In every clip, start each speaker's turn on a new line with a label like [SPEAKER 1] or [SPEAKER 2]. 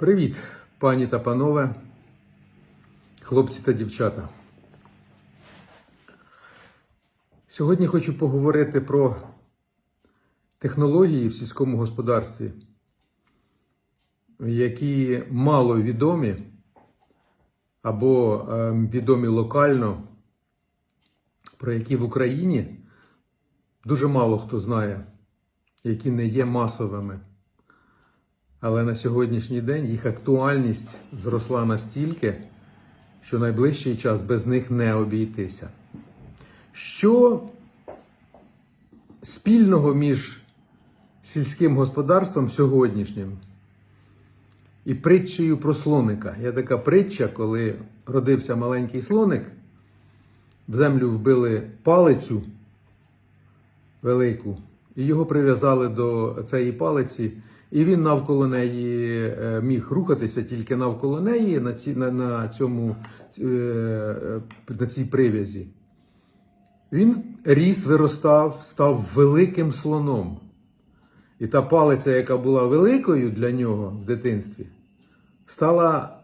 [SPEAKER 1] Привіт, пані та панове, хлопці та дівчата. Сьогодні хочу поговорити про технології в сільському господарстві, які мало відомі або е, відомі локально, про які в Україні дуже мало хто знає, які не є масовими. Але на сьогоднішній день їх актуальність зросла настільки, що найближчий час без них не обійтися. Що спільного між сільським господарством сьогоднішнім і притчею про слоника? Є така притча, коли родився маленький слоник, в землю вбили палицю велику, і його прив'язали до цієї палиці. І він навколо неї е, міг рухатися тільки навколо неї на, ці, на, на, цьому, е, на цій прив'язі. Він ріс, виростав, став великим слоном. І та палиця, яка була великою для нього в дитинстві, стала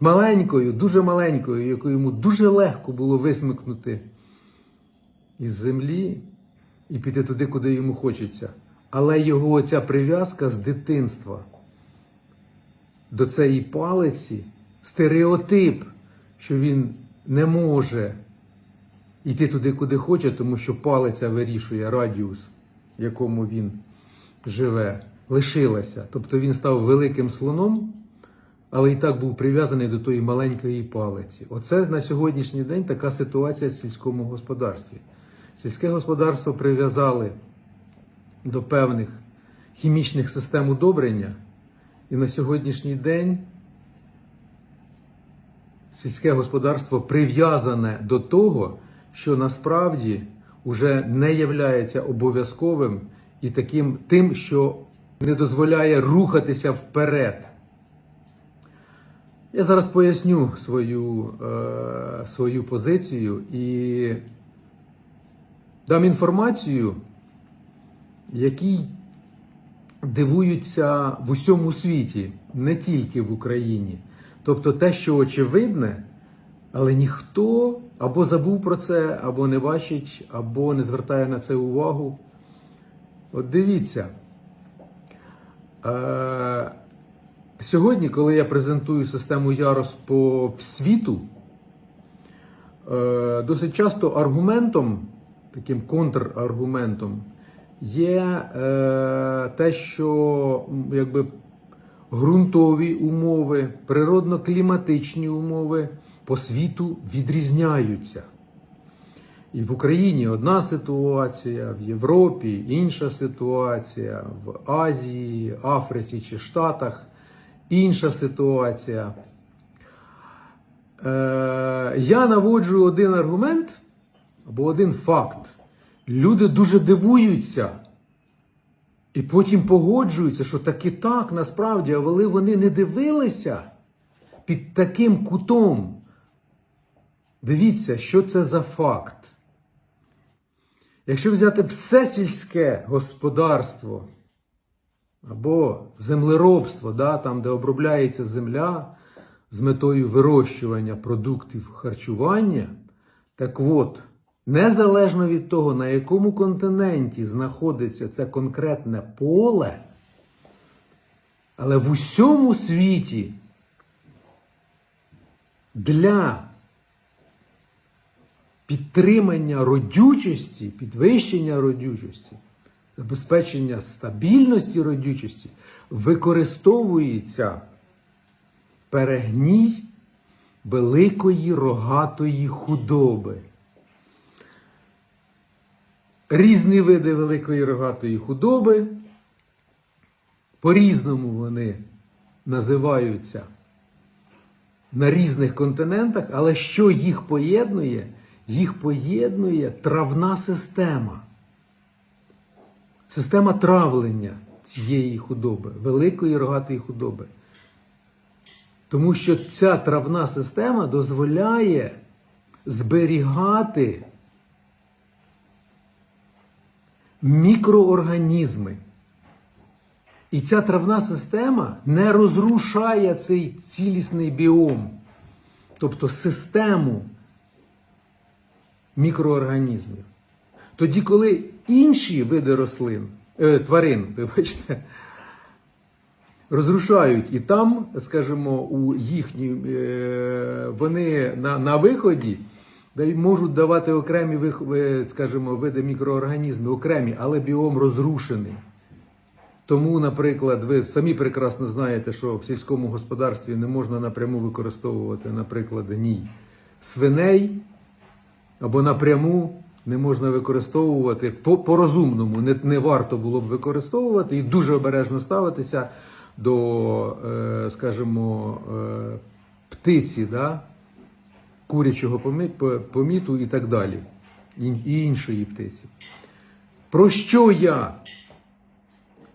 [SPEAKER 1] маленькою, дуже маленькою, яку йому дуже легко було висмикнути із землі і піти туди, куди йому хочеться. Але його ця прив'язка з дитинства до цієї палиці, стереотип, що він не може йти туди, куди хоче, тому що палиця вирішує радіус, в якому він живе, лишилася. Тобто він став великим слоном, але і так був прив'язаний до тої маленької палиці. Оце на сьогоднішній день така ситуація в сільському господарстві. Сільське господарство прив'язали до певних хімічних систем удобрення. І на сьогоднішній день сільське господарство прив'язане до того, що насправді вже не є обов'язковим і таким тим, що не дозволяє рухатися вперед. Я зараз поясню свою, е, свою позицію і дам інформацію який дивуються в усьому світі, не тільки в Україні. Тобто те, що очевидне, але ніхто або забув про це, або не бачить, або не звертає на це увагу. От дивіться. Е- Сьогодні, коли я презентую систему Ярос по світу, е, досить часто аргументом, таким контраргументом, є е, те, що якби ґрунтові умови, природно-кліматичні умови по світу відрізняються. І в Україні одна ситуація, в Європі інша ситуація, в Азії, Африці чи Штатах інша ситуація. Е, я наводжу один аргумент або один факт. Люди дуже дивуються і потім погоджуються, що таки так насправді, але вони не дивилися під таким кутом. Дивіться, що це за факт. Якщо взяти все сільське господарство або землеробство, да, там, де обробляється земля з метою вирощування продуктів харчування, так от, незалежно від того, на якому континенті знаходиться це конкретне поле, але в усьому світі для підтримання родючості, підвищення родючості, забезпечення стабільності родючості використовується перегній великої рогатої худоби. Різні види великої рогатої худоби, по-різному вони називаються на різних континентах, але що їх поєднує? Їх поєднує травна система. Система травлення цієї худоби, великої рогатої худоби. Тому що ця травна система дозволяє зберігати мікроорганізми, І ця травна система не розрушає цей цілісний біом, тобто систему мікроорганізмів. Тоді, коли інші види рослин, е, тварин, вибачте, розрушають, і там, скажімо, у їхні, е, вони на, на виході можуть давати окремі скажімо, види мікроорганізмів, окремі, але біом розрушений. Тому, наприклад, ви самі прекрасно знаєте, що в сільському господарстві не можна напряму використовувати, наприклад, гній свиней або напряму не можна використовувати по, по розумному, не, не варто було б використовувати і дуже обережно ставитися до, е, скажімо, е, птиці, да? Курячого поміту і так далі, і іншої птиці. Про що я?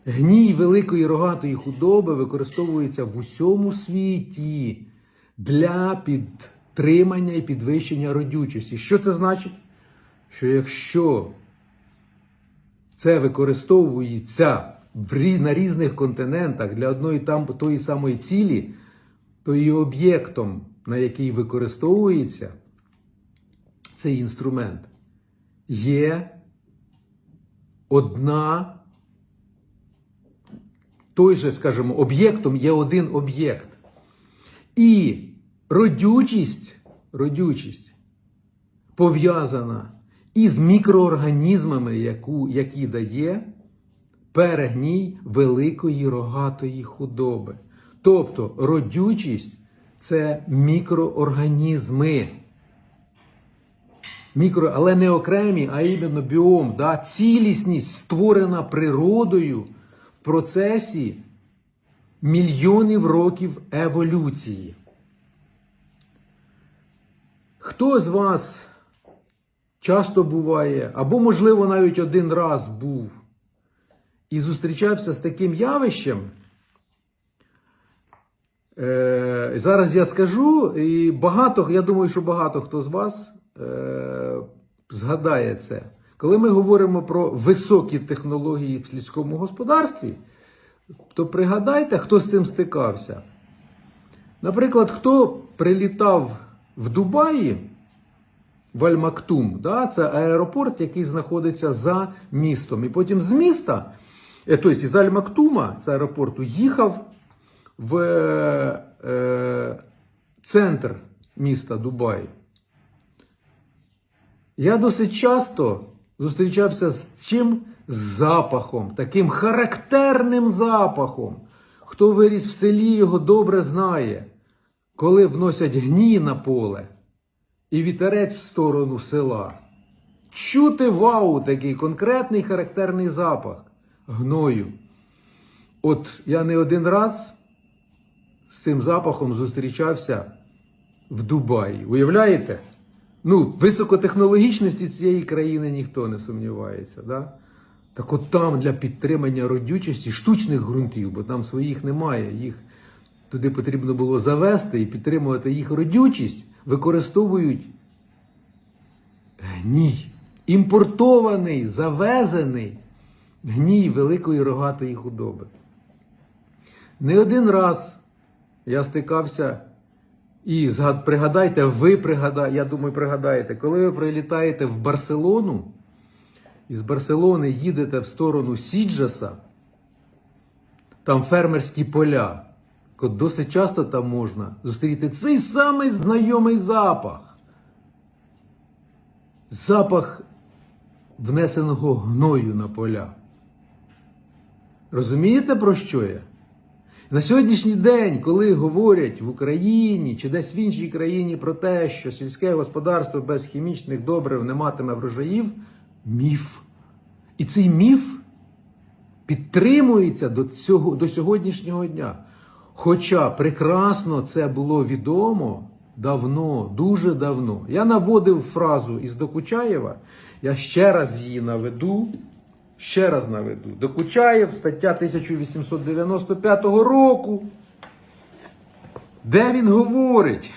[SPEAKER 1] Гній великої рогатої худоби використовується в усьому світі для підтримання і підвищення родючості. Що це значить? Що якщо це використовується на різних континентах для одної там тої самої цілі, то і об'єктом, на який використовується цей інструмент, є одна той же, скажімо, об'єктом є один об'єкт. І родючість, родючість пов'язана із мікроорганізмами, яку, які дає перегній великої рогатої худоби. Тобто родючість це мікроорганізми. Мікро, але не окремі, а іменно біом, да? цілісність створена природою в процесі мільйонів років еволюції. Хто з вас часто буває, або, можливо, навіть один раз був і зустрічався з таким явищем? Е, зараз я скажу, і багато, я думаю, що багато хто з вас е, згадає це. Коли ми говоримо про високі технології в сільському господарстві, то пригадайте, хто з цим стикався. Наприклад, хто прилітав в Дубаї, в Аль-Мактум, да, це аеропорт, який знаходиться за містом. І потім з міста, е, тобто із Аль-Мактума, з аеропорту, їхав в е, центр міста Дубай. Я досить часто зустрічався з чим? З запахом, таким характерним запахом. Хто виріс в селі, його добре знає, коли вносять гній на поле і вітерець в сторону села. Чути вау, такий конкретний характерний запах гною. От я не один раз з цим запахом зустрічався в Дубаї. Уявляєте? Ну, високотехнологічності цієї країни ніхто не сумнівається. Да? Так от там для підтримання родючості штучних ґрунтів, бо там своїх немає, їх туди потрібно було завести і підтримувати їх родючість, використовують гній. Імпортований, завезений гній великої рогатої худоби. Не один раз я стикався і згад- пригадайте, ви пригадаєте, я думаю, пригадаєте, коли ви прилітаєте в Барселону і з Барселони їдете в сторону Сіджаса, там фермерські поля. Досить часто там можна зустріти цей самий знайомий запах. Запах внесеного гною на поля. Розумієте, про що я? На сьогоднішній день, коли говорять в Україні чи десь в іншій країні про те, що сільське господарство без хімічних добрив не матиме врожаїв, міф. І цей міф підтримується до, цього, до сьогоднішнього дня. Хоча прекрасно це було відомо давно, дуже давно. Я наводив фразу із Докучаєва, я ще раз її наведу. Ще раз наведу. Докучаєв, стаття 1895 року, де він говорить.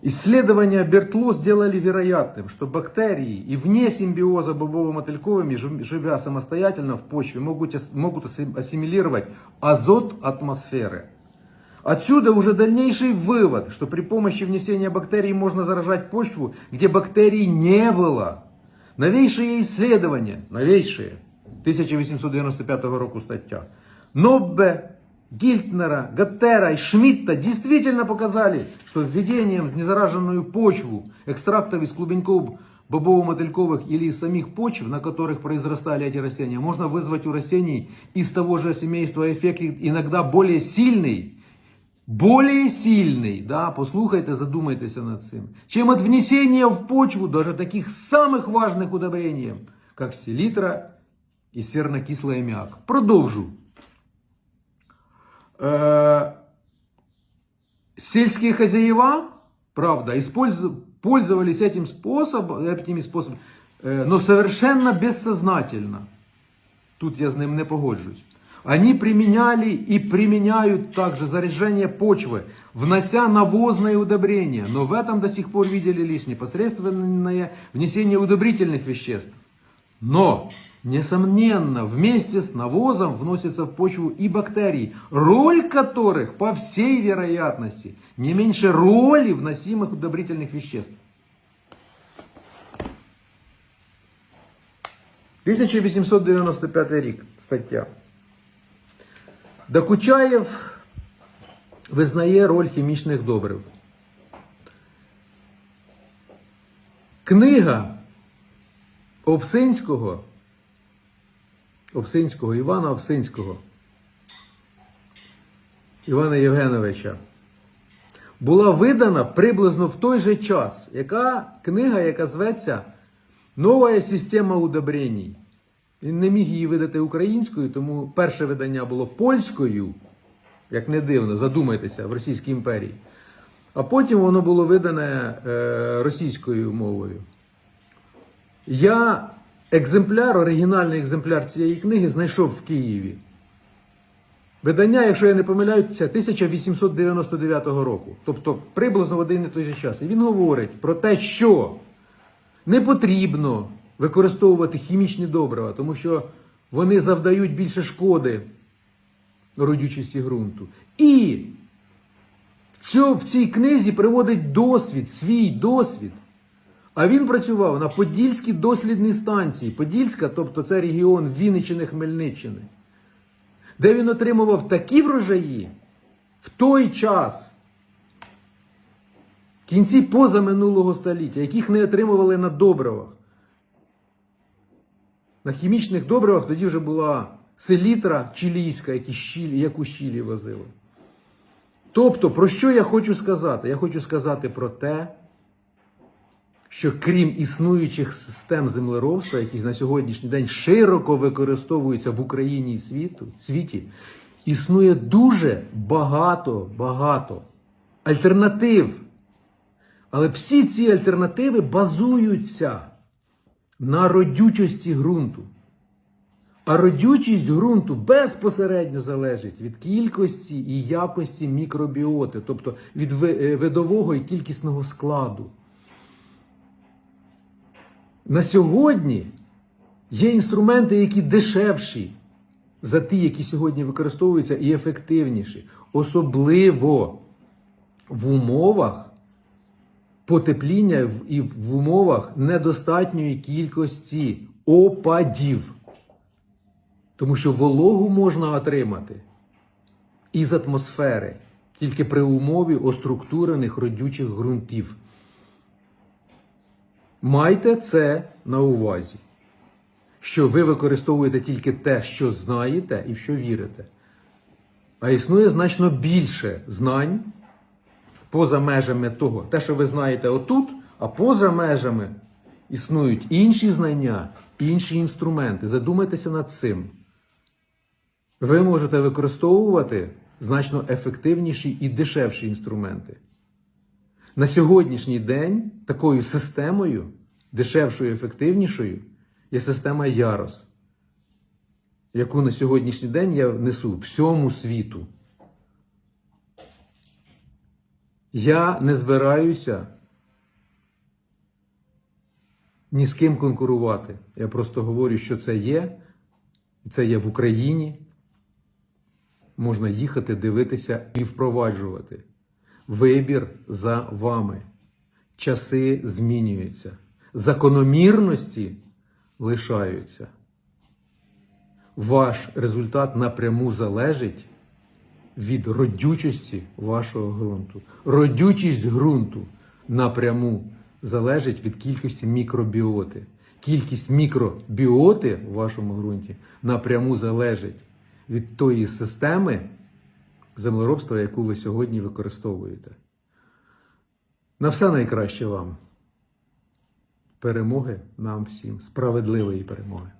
[SPEAKER 1] Исследования Бертло сделали вероятным, что бактерии и вне симбиоза бобово-мотыльковыми, жив- живя самостоятельно в почве, могут, ас- могут ассим- ассимилировать азот атмосферы. Отсюда уже дальнейший вывод, что при помощи внесения бактерий можно заражать почву, где бактерий не было. Новейшие исследования, новейшие, 1895 року стаття, Ноббе, Гильтнера, Гаттера и Шмидта действительно показали, что введением в незараженную почву экстрактов из клубеньков бобово-мотыльковых или из самих почв, на которых произрастали эти растения, можно вызвать у растений из того же семейства эффект иногда более сильный, более сильный, да, послухайте, задумайтеся над цим, чем от внесения в почву даже таких самых важных удобрений, как селитра и серно-кислый аммиак. Продовжу. Э, сельские хозяева, правда, использу- пользовались этим способом, этими способами, э, но совершенно бессознательно. Тут я с ним не погоджусь. Они применяли и применяют также заряжение почвы, внося навозное удобрение, но в этом до сих пор видели лишь непосредственное внесение удобрительных веществ. Но, несомненно, вместе с навозом вносятся в почву и бактерии, роль которых, по всей вероятности, не меньше роли вносимых удобрительных веществ. 1895 рік, стаття. Докучаєв визнає роль хімічних добрив. Книга Овсинського, Овсинського, Івана Овсинського, Івана Євгеновича, була видана приблизно в той же час. Яка книга, яка зветься Нова система удобрень. Він не міг її видати українською, тому перше видання було польською, як не дивно, задумайтеся, в Російській імперії. А потім воно було видане е, російською мовою. Я екземпляр, оригінальний екземпляр цієї книги знайшов в Києві. Видання, якщо я не помиляюся, 1899 року. Тобто приблизно в один і той же час. І він говорить про те, що не потрібно використовувати хімічні добрива, тому що вони завдають більше шкоди родючості ґрунту. І в, цій книзі приводить досвід, свій досвід. А він працював на Подільській дослідній станції. Подільська, тобто це регіон Вінниччини, Хмельниччини, де він отримував такі врожаї в той час, в кінці позаминулого століття, яких не отримували на добривах. На хімічних добривах тоді вже була селітра чилійська, які щілі, яку щілі возили. Тобто, про що я хочу сказати? Я хочу сказати про те, що крім існуючих систем землеробства, які на сьогоднішній день широко використовуються в Україні і світу, світі, існує дуже багато, багато альтернатив. Але всі ці альтернативи базуються на родючості ґрунту. А родючість ґрунту безпосередньо залежить від кількості і якості мікробіоти, тобто від е, видового і кількісного складу. На сьогодні є інструменти, які дешевші за ті, які сьогодні використовуються, і ефективніші. Особливо в умовах потепління і в умовах недостатньої кількості опадів. Тому що вологу можна отримати із атмосфери тільки при умові оструктурених родючих ґрунтів. Майте це на увазі, що ви використовуєте тільки те, що знаєте і в що вірите. А існує значно більше знань поза межами того, те, що ви знаєте отут, а поза межами існують інші знання, інші інструменти. Задумайтеся над цим. Ви можете використовувати значно ефективніші і дешевші інструменти. На сьогоднішній день такою системою, дешевшою, ефективнішою, є система Ярос, яку на сьогоднішній день я несу всьому світу. Я не збираюся ні з ким конкурувати. Я просто говорю, що це є, і це є в Україні. Можна їхати, дивитися і впроваджувати. Вибір за вами. Часи змінюються. Закономірності лишаються. Ваш результат напряму залежить від родючості вашого ґрунту. Родючість ґрунту напряму залежить від кількості мікробіоти. Кількість мікробіоти в вашому ґрунті напряму залежить від тої системи землеробства, яку ви сьогодні використовуєте. На все найкраще вам. Перемоги нам всім, справедливої перемоги.